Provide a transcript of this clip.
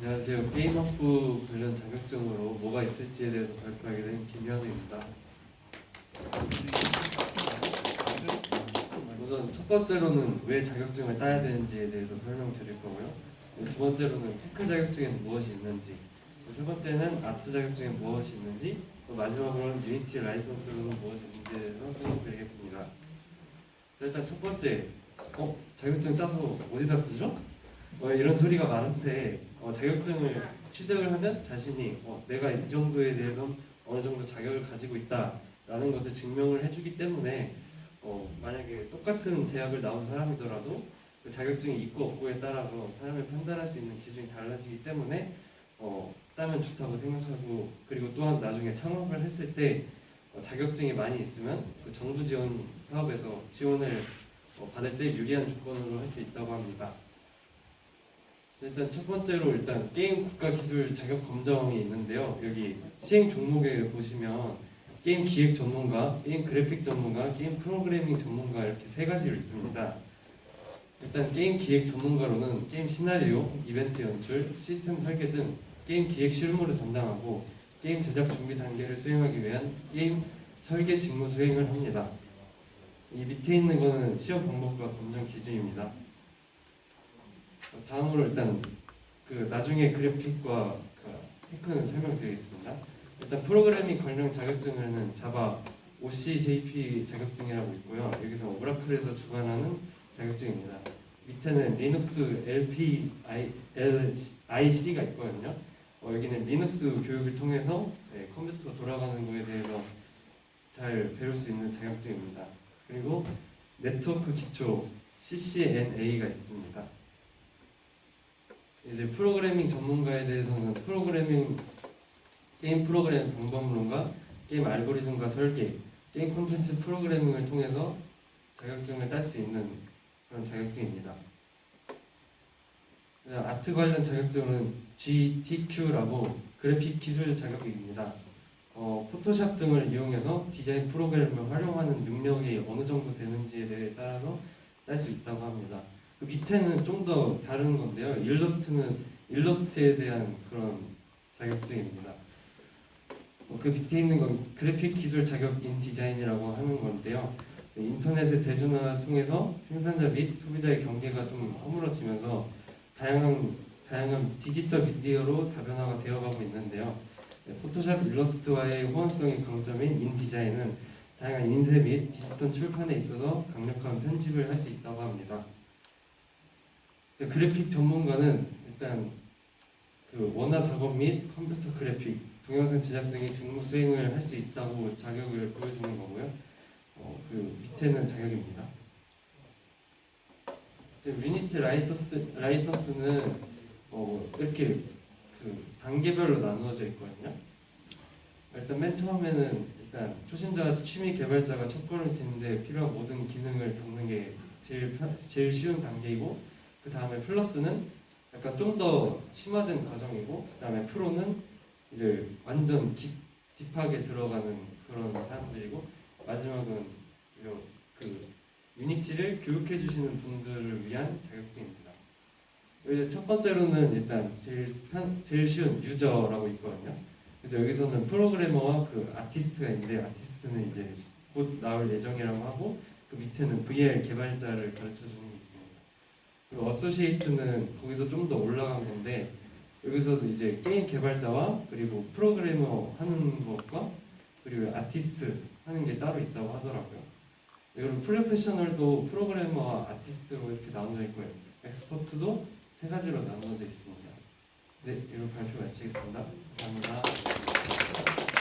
안녕하세요. 게임학부 관련 자격증으로 뭐가 있을지에 대해서 발표하게 된 김현우입니다. 우선 첫 번째로는 왜 자격증을 따야 되는지에 대해서 설명드릴 거고요. 두 번째로는 테크 자격증에는 무엇이 있는지, 세 번째는 아트 자격증에 무엇이 있는지, 또 마지막으로는 유니티 라이선스로는 무엇이 있는지에 대해서 설명드리겠습니다. 자, 일단 첫 번째, 어 자격증 따서 어디다 쓰죠? 어, 이런 소리가 많은데 어, 자격증을 취득을 하면 자신이 어, 내가 이 정도에 대해서 어느 정도 자격을 가지고 있다라는 것을 증명을 해주기 때문에 어, 만약에 똑같은 대학을 나온 사람이더라도 그 자격증이 있고 없고에 따라서 사람을 판단할 수 있는 기준이 달라지기 때문에 어, 따면 좋다고 생각하고 그리고 또한 나중에 창업을 했을 때 어, 자격증이 많이 있으면 그 정부 지원 사업에서 지원을 어, 받을 때 유리한 조건으로 할 수 있다고 합니다. 일단 첫 번째로 일단 게임 국가 기술 자격 검정이 있는데요. 여기 시행 종목에 보시면 게임 기획 전문가, 게임 그래픽 전문가, 게임 프로그래밍 전문가 이렇게 세 가지로 있습니다. 일단 게임 기획 전문가로는 게임 시나리오, 이벤트 연출, 시스템 설계 등 게임 기획 실무를 담당하고 게임 제작 준비 단계를 수행하기 위한 게임 설계 직무 수행을 합니다. 이 밑에 있는 거는 시험 방법과 검정 기준입니다. 다음으로 일단 그 나중에 그래픽과 그 테크는 설명드리겠습니다. 일단 프로그래밍 관련 자격증에는 자바 OCJP 자격증이라고 있고요. 여기서 오라클에서 주관하는 자격증입니다. 밑에는 리눅스 LP IC가 있거든요. 어, 여기는 리눅스 교육을 통해서 네, 컴퓨터 돌아가는 거에 대해서 잘 배울 수 있는 자격증입니다. 그리고 네트워크 기초 CCNA가 있습니다. 이제 프로그래밍 전문가에 대해서는 프로그래밍 게임 프로그램 방법론과 게임 알고리즘과 설계, 게임 콘텐츠 프로그래밍을 통해서 자격증을 딸 수 있는 그런 자격증입니다. 아트 관련 자격증은 GTQ라고 그래픽 기술 자격증입니다. 어, 포토샵 등을 이용해서 디자인 프로그램을 활용하는 능력이 어느 정도 되는지에 대해 따라서 딸 수 있다고 합니다. 그 밑에는 좀 더 다른 건데요. 일러스트는 일러스트에 대한 그런 자격증입니다. 어, 그 밑에 있는 건 그래픽 기술 자격 인 디자인이라고 하는 건데요. 인터넷의 대중화를 통해서 생산자 및 소비자의 경계가 좀 허물어지면서 다양한 다양한 디지털 미디어로 다변화가 되어가고 있는데요. 네, 포토샵 일러스트와의 호환성의 강점인 인디자인은 다양한 인쇄 및 디지털 출판에 있어서 강력한 편집을 할 수 있다고 합니다. 네, 그래픽 전문가는 일단 그 원화 작업 및 컴퓨터 그래픽, 동영상 제작 등의 직무 수행을 할 수 있다고 자격을 보여주는 거고요. 어, 그 밑에는 자격입니다. 유니티 라이선스, 라이선스는 어, 이렇게 그 단계별로 나누어져 있거든요. 일단 맨 처음에는 일단 초심자 취미 개발자가 첫 걸음을 딛는데 필요한 모든 기능을 담는 게 제일 편- 제일 쉬운 단계이고 그 다음에 플러스는 약간 좀 더 심화된 과정이고 그 다음에 프로는 이제 완전 깊, 딥하게 들어가는 그런 사람들이고 마지막은 그 유니티를 교육해 주시는 분들을 위한 자격증입니다. 이제 첫 번째로는 일단 제일 편, 제일 쉬운 유저라고 있거든요. 그래서 여기서는 프로그래머와 그 아티스트가 있는데 아티스트는 이제 곧 나올 예정이라고 하고 그 밑에는 VR 개발자를 가르쳐 주는 어소시에이트는 거기서 좀 더 올라간 건데 여기서도 이제 게임 개발자와 그리고 프로그래머 하는 것과 그리고 아티스트 하는 게 따로 있다고 하더라고요. 그리고 프로페셔널도 프로그래머와 아티스트로 이렇게 나눠져 있고요. 엑스퍼트도 세 가지로 나눠져 있습니다. 네, 이런 발표 마치겠습니다. 감사합니다.